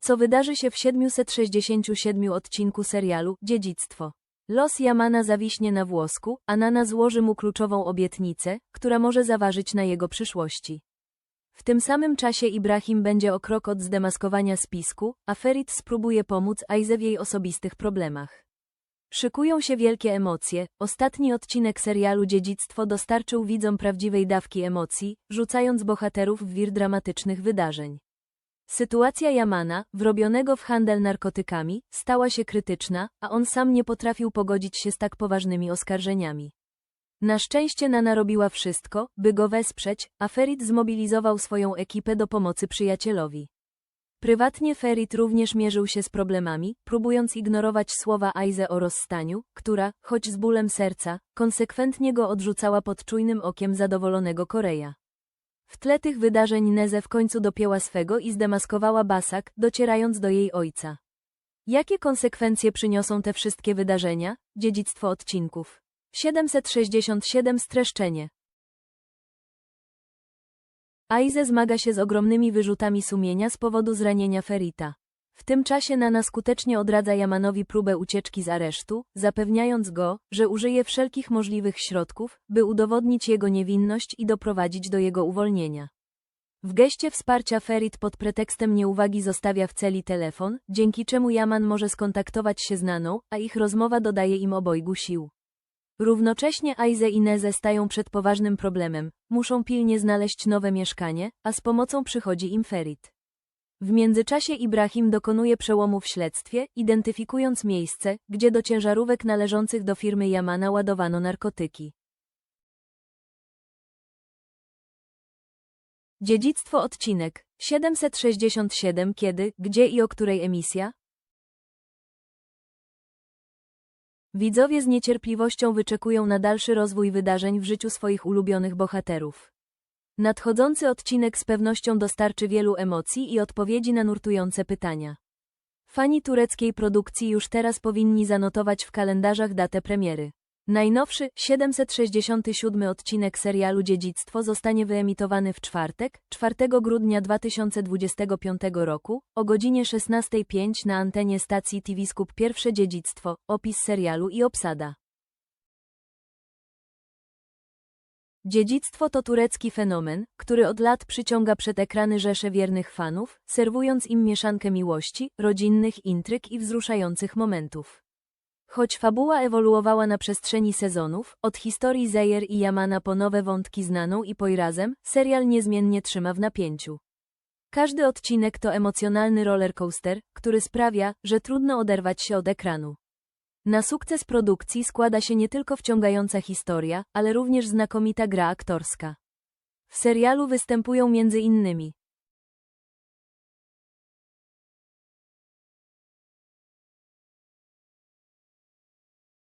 co wydarzy się w 767 odcinku serialu Dziedzictwo. Los Yamana zawiśnie na włosku, a Nana złoży mu kluczową obietnicę, która może zaważyć na jego przyszłości. W tym samym czasie Ibrahim będzie o krok od zdemaskowania spisku, a Ferit spróbuje pomóc Aize w jej osobistych problemach. Szykują się wielkie emocje. Ostatni odcinek serialu Dziedzictwo dostarczył widzom prawdziwej dawki emocji, rzucając bohaterów w wir dramatycznych wydarzeń. Sytuacja Yamana, wrobionego w handel narkotykami, stała się krytyczna, a on sam nie potrafił pogodzić się z tak poważnymi oskarżeniami. Na szczęście Nana robiła wszystko, by go wesprzeć, a Ferit zmobilizował swoją ekipę do pomocy przyjacielowi. Prywatnie Ferit również mierzył się z problemami, próbując ignorować słowa Aize o rozstaniu, która, choć z bólem serca, konsekwentnie go odrzucała pod czujnym okiem zadowolonego Koreja. W tle tych wydarzeń Neze w końcu dopięła swego i zdemaskowała Basak, docierając do jej ojca. Jakie konsekwencje przyniosą te wszystkie wydarzenia? Dziedzictwo odcinków. 767 Streszczenie. Aize zmaga się z ogromnymi wyrzutami sumienia z powodu zranienia Ferita. W tym czasie Nana skutecznie odradza Yamanowi próbę ucieczki z aresztu, zapewniając go, że użyje wszelkich możliwych środków, by udowodnić jego niewinność i doprowadzić do jego uwolnienia. W geście wsparcia Ferit pod pretekstem nieuwagi zostawia w celi telefon, dzięki czemu Yaman może skontaktować się z Naną, a ich rozmowa dodaje im obojgu sił. Równocześnie Aize i Neze stają przed poważnym problemem, muszą pilnie znaleźć nowe mieszkanie, a z pomocą przychodzi im Ferit. W międzyczasie Ibrahim dokonuje przełomu w śledztwie, identyfikując miejsce, gdzie do ciężarówek należących do firmy Yamana ładowano narkotyki. Dziedzictwo odcinek 767 Kiedy, gdzie i o której emisja? Widzowie z niecierpliwością wyczekują na dalszy rozwój wydarzeń w życiu swoich ulubionych bohaterów. Nadchodzący odcinek z pewnością dostarczy wielu emocji i odpowiedzi na nurtujące pytania. Fani tureckiej produkcji już teraz powinni zanotować w kalendarzach datę premiery. Najnowszy, 767 odcinek serialu Dziedzictwo zostanie wyemitowany w czwartek, 4 grudnia 2025 roku, o godzinie 16.05 na antenie stacji TV Skup Pierwsze Dziedzictwo, opis serialu i obsada. Dziedzictwo to turecki fenomen, który od lat przyciąga przed ekrany rzesze wiernych fanów, serwując im mieszankę miłości, rodzinnych intryg i wzruszających momentów. Choć fabuła ewoluowała na przestrzeni sezonów, od historii Zeyer i Yamana po nowe wątki znaną i Poirazem, serial niezmiennie trzyma w napięciu. Każdy odcinek to emocjonalny rollercoaster, który sprawia, że trudno oderwać się od ekranu. Na sukces produkcji składa się nie tylko wciągająca historia, ale również znakomita gra aktorska. W serialu występują innymi